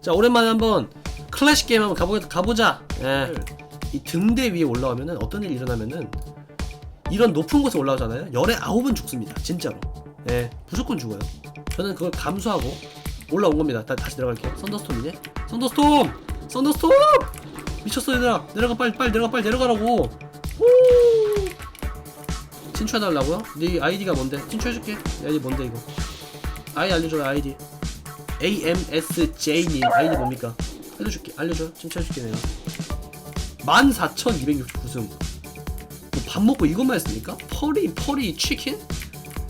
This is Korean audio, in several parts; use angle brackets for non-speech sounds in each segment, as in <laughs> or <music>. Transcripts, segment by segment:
자 오랜만에 한번 클래식 게임 한번 가보, 가보자. 예. 이 등대 위에 올라오면은 어떤 일이 일어나면은 이런 높은 곳에 올라오잖아요. 열에 아홉은 죽습니다 진짜로. 예. 무조건 죽어요. 저는 그걸 감수하고 올라온 겁니다. 다, 다시 내려갈게요. 썬더스톰이네. 썬더스톰! 썬더스톰! 미쳤어 얘들아. 내려가 빨리 빨리 내려가 빨리 내려가라고. 후 친추해달라고요? 네 아이디가 뭔데? 친추해줄게. 내 아이디 뭔데 이거? 아이디 알려줘요 아이디 AMSJ님 아이디 뭡니까? 알려줄게 알려줘 친추해줄게 내가 14,269승 뭐밥 먹고 이것만 했습니까? 퍼리 퍼리 치킨?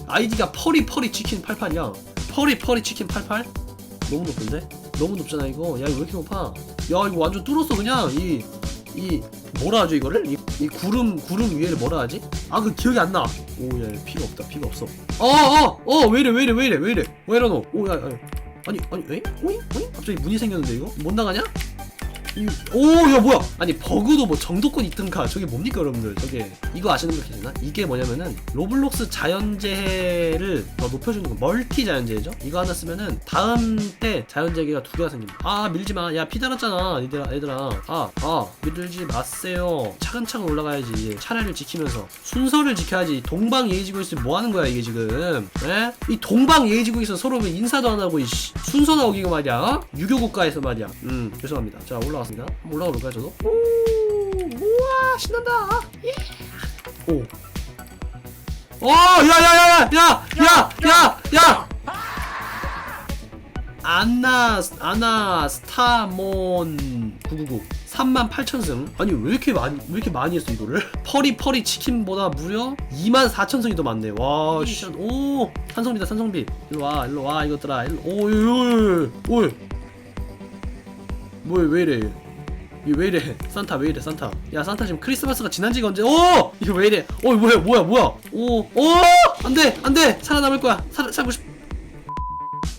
아이디가 퍼리 퍼리 치킨 88이야 퍼리 퍼리 치킨 88? 너무 높은데? 너무 높잖아 이거 야 이거 왜 이렇게 높아 야 이거 완전 뚫었어 그냥 이 이 뭐라 하죠 이거를? 이, 이 구름 구름 위에를 뭐라 하지? 아 그 기억이 안 나. 오야 피가 없다 피가 없어. 어어어 왜 이래 왜 이래 왜 이래 왜 이래 왜 이러노? 오야 야, 아니 아니 에? 오잉 오잉 갑자기 문이 생겼는데 이거 못 나가냐? 오야 뭐야? 아니 버그도 뭐 정도권 있던가. 저게 뭡니까 여러분들? 저게. 이거 아시는 분 계시나? 이게 뭐냐면은 로블록스 자연재해를 더 높여주는 거. 멀티 자연재해죠? 이거 하나 쓰면은 다음 때 자연재해가 두 개가 생깁니다. 아 밀지마. 야 피 달았잖아. 얘들아 얘들아. 아아 밀지 마세요. 차근차근 올라가야지. 차례를 지키면서. 순서를 지켜야지. 동방예의지국에서 뭐 하는 거야 이게 지금? 에? 이 동방예의지국에서 서로 왜 인사도 안 하고 이 씨, 순서나 어기고 말이야 어? 유교 국가에서 말이야. 음 죄송합니다. 자 올라 갔습니다. 한번 올라가 볼까요 저도? 오 우와 신난다. 예. 오. 어, 야야야야 야 야 야 야. 안나 아나 스타몬 999 3만 8천승. 아니 왜 이렇게 많이 왜 이렇게 많이 했어 이거를? 퍼리 퍼리 치킨보다 무려 2만 4천승이 더 많네. 와 씨 오 산성비다 산성비. 일로 와 일로 와 이것들아. 일로 오오오오 뭐야 왜 이래? 이거 왜 이래? 산타 왜 이래 산타? 야 산타 지금 크리스마스가 지난 지가 언제? 오! 이거 왜 이래? 어 뭐야 뭐야 뭐야? 오오! 안돼 안돼! 살아남을 거야. 살아 살고 싶.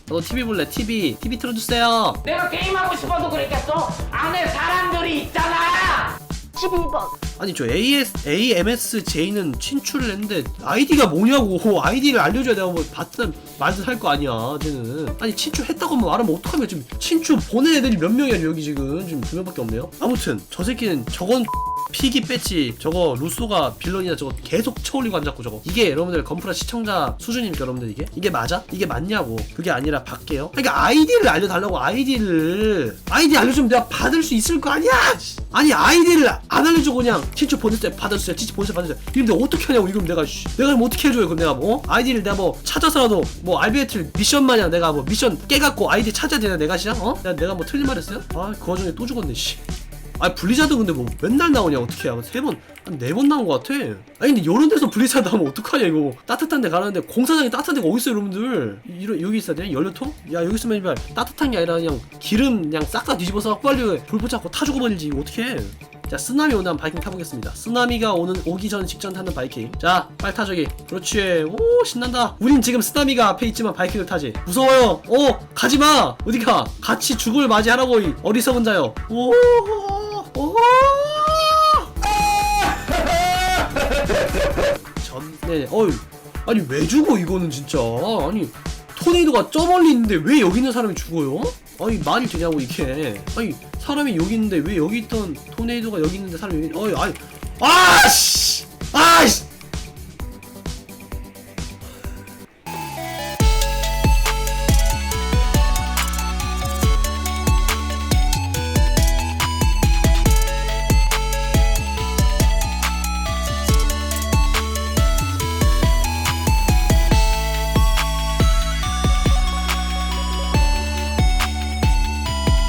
너 TV 볼래? TV TV 틀어주세요. 내가 게임하고 싶어서 그랬겠어? 안에 사람들이 있잖아! 12번 아니 저 AS AMSJ는 친출을 했는데 아이디가 뭐냐고. <laughs> 아이디를 알려줘야 내가 뭐 봤든 말든 할 거 아니야 쟤는. 아니 친출했다고 말하면 어떡하면 지금 친출 보낸 애들이 몇 명이야 여기 지금. 지금 두 명밖에 없네요. 아무튼 저 새끼는 저건 <laughs> 피기 배치 저거 루소가 빌런이야 저거 계속 쳐올리고 안 잡고 저거. 이게 여러분들 건프라 시청자 수준입니까 여러분들 이게? 이게 맞아? 이게 맞냐고. 그게 아니라 밖에요? 그러니까 아이디를 알려달라고 아이디를. 아이디 알려주면 내가 받을 수 있을 거 아니야 아니 아이디를 안 알려주고 그냥 친추 보냈어요 받았어요 친추 보냈어요 받았어요 이런데 어떻게 하냐고 이러면 내가 씨, 내가 그럼 어떻게 해줘요 그럼 내가 뭐 아이디를 내가 뭐 찾아서라도 뭐 알비에틀 미션 마냥 내가 뭐 미션 깨갖고 아이디 찾아야 되나 내가 시작 어 내가, 내가 뭐 틀린 말 했어요 아그 와중에 또 죽었네 씨 아 블리자드 근데 뭐 맨날 나오냐 어떻게 해? 세번 한 네 번 나온 것 같아. 아니 근데 이런 데서 블리자드 하면 어떡하냐 이거 따뜻한 데 가는데 공사장이 따뜻한 데가 어디 있어 여러분들? 이런 여기 있어야 되냐 연료통? 야 여기 있으면 이발 따뜻한 게 아니라 그냥 기름 그냥 싹 다 뒤집어서 빨리 불 붙잡고 타 죽어버리지 어떻게 해? 자 쓰나미 오는 한 바이킹 타보겠습니다. 쓰나미가 오는 오기 전 직전 타는 바이킹. 자 빨리 타 저기. 그렇지. 오 신난다. 우린 지금 쓰나미가 앞에 있지만 바이킹을 타지. 무서워요. 오 가지마. 어디 가? 같이 죽을 맞이하라고 이 어리석은 자요. 오. 오. <laughs> 전, 네, 어이. 아니, 왜 죽어, 이거는 진짜. 아니, 토네이도가 저 멀리 있는데 왜 여기 있는 사람이 죽어요? 아니, 말이 되냐고, 이게. 아니, 사람이 여기 있는데 왜 여기 있던 토네이도가 여기 있는데 사람이 여기, 어이, 아니, 아씨! 아씨!